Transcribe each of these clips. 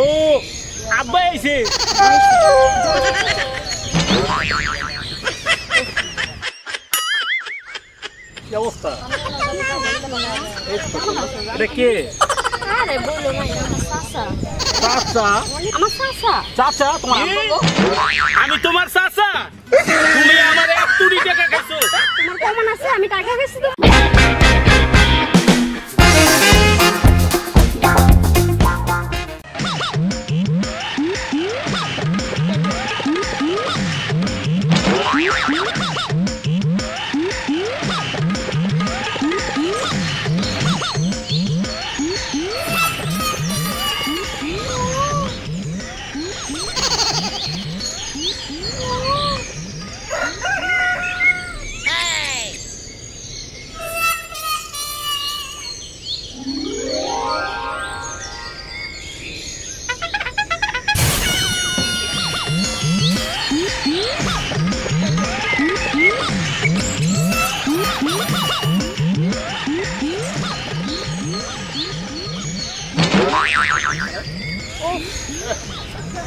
ও আব্বা আইছে কি অবস্থা? এটা কে? আরে বলো না আমার চাচা। চাচা? আমার চাচা। চাচা? তোমার আমি তোমার চাচা। তুমি আমার এক তুড়ি টাকা খাইছো। তোমার কমন আছে? আমি টাকা গেছি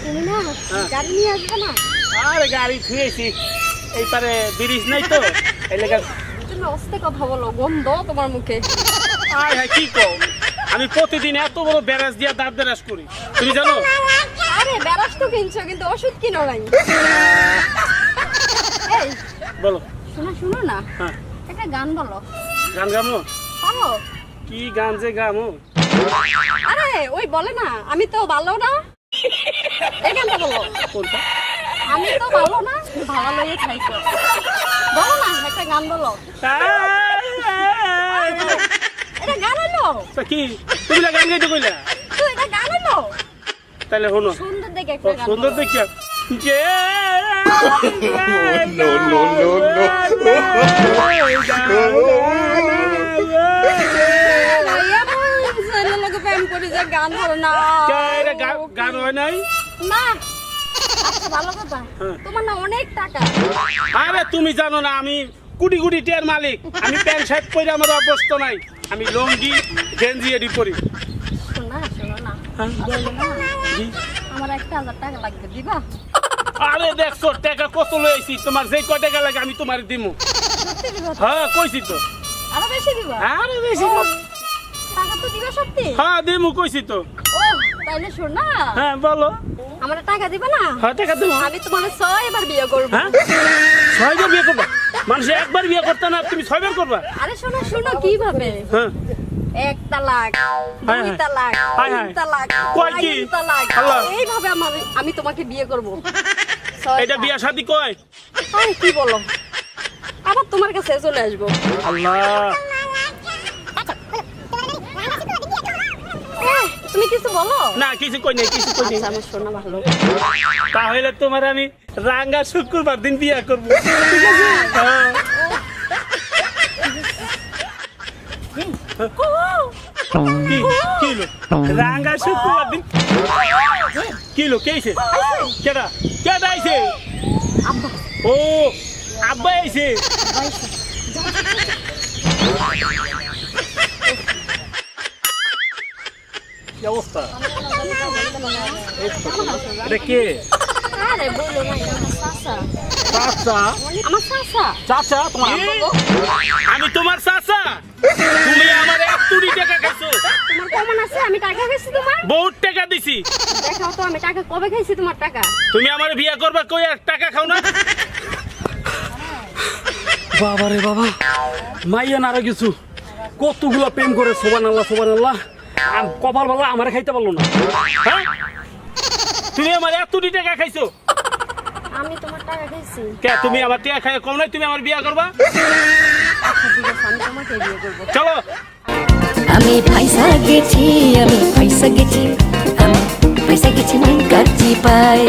তুমি না গাড়ি নিয়ে আসবে না? আরে গাড়ি থুয়েছি এই ব্রিজ নাই তো এই লেগে তুমি অস্তে কথা বলো গন্ধ তোমার মুখে। আয় হায় কি কও? আমি প্রতিদিন এত বড় ব্যারাজ দিয়া দাঁত ব্যারাজ করি তুমি জানো? আরে বেড়াস তো কিনছো কিন্তু ওষুধ কিনো নাই। এই বলো। শোনো শোনো না হ্যাঁ। একটা গান বলো। গান গামো? পারো কি গান যে গামো? আরে ওই বলে না আমি তো ভালো না। এই বলো কোনটা আমি তো ভালো না ভালো লইয়ে খাইছো বলো না একটা গান বলো এটা গান হলো তা কি তুমি গান গাইতে কইলা তো এটা গান হলো তাহলে শোনো সুন্দর দেখে একটা গান সুন্দর বলো। যে no, no, no, no. ভাইয়া প্রেম করি যে গান ধরো না। গান হয় নাই? না। আচ্ছা ভালো কথা। হ্যাঁ। তোমার না অনেক টাকা। আরে তুমি জানো না আমি কোটি কোটি টিয়ার মালিক। আমি প্যান্ট শার্ট পরে আমার অভ্যস্ত নাই। আমি লঙ্গি গেঞ্জি এডি পরি। হ্যাঁ। আমার একটা হাজার টাকা লাগবে দিবা? আরে দেখছ টাকা কত লইছি তোমার যে কয় টাকা লাগে আমি তোমার দিমু? হ্যাঁ কইছি তো। আরও বেশি দিবা? আরে বেশি। টাকা তো দিবা সত্যি? হ্যাঁ দিমু কইছি তো। ও তাইলে শোনা হ্যাঁ বলো। আমার টাকা দিবা না? হ্যাঁ টাকা দেবো। আমি তোমার ছয় এবার বিয়ে করব। হ্যাঁ? ছয়বার বিয়ে করবা? মানুষ একবার বিয়ে করতে না তুমি ছয়বার করবা? আরে শোনো শোনো কীভাবে? হ্যাঁ। এক তালাক দুই তালাক তিন তালাক কয় কি? তালাক। এইভাবে আমার আমি তোমাকে বিয়ে করব। এটা বিয়া শাদি কয়? আরে কি বলো? আবার তোমার কাছে চলে আসব। আল্লাহ এহ, তুমি কিছু বলো? না কিছু কই নাই কিছু কই নাই। আচ্ছা আমার শোনা ভালো। তাহলে তোমার আমি রাঙ্গা শুক্রবার দিন বিয়া করব। ঠিক আছে। কি কি রাঙ্গা শুক্রবার দিন কি হলো? কেডা? কেডা আইছে আব্বা। ও আব্বা আইছে কি অবস্থা? এটা কে? আরে আমি তোমার চাচা। তুমি আমার এক তুড়ি টাকা খাইছো। তোমার কমন আছে? আমি টাকা গেছি তোমার। বহুত টাকা দিছি। দেখাও তো আমি টাকা কবে খাইছি তোমার টাকা? তুমি আমার বিয়া করবা কই আর টাকা খাও না? বাবা রে বাবা মাইয়া নারা কিছু। কতগুলো প্রেম করে সোবান আল্লাহ সোবান আল্লাহ আর কপাল বালা আমার খাইতে পারল না। হ্যাঁ? তুমি আমার এক তুড়ি টাকা খাইছো। আমি তোমার টাকা খাইছি। কে তুমি আমার টাকা খাই কম নাই তুমি আমার বিয়া করবা? আচ্ছা ঠিক আছে আমি তোমাকে বিয়ে করব চলো। আমি পয়সা গেছি আমি পয়সা গেছি আমি পয়সা গেছি মন কাচ্ছি পায়।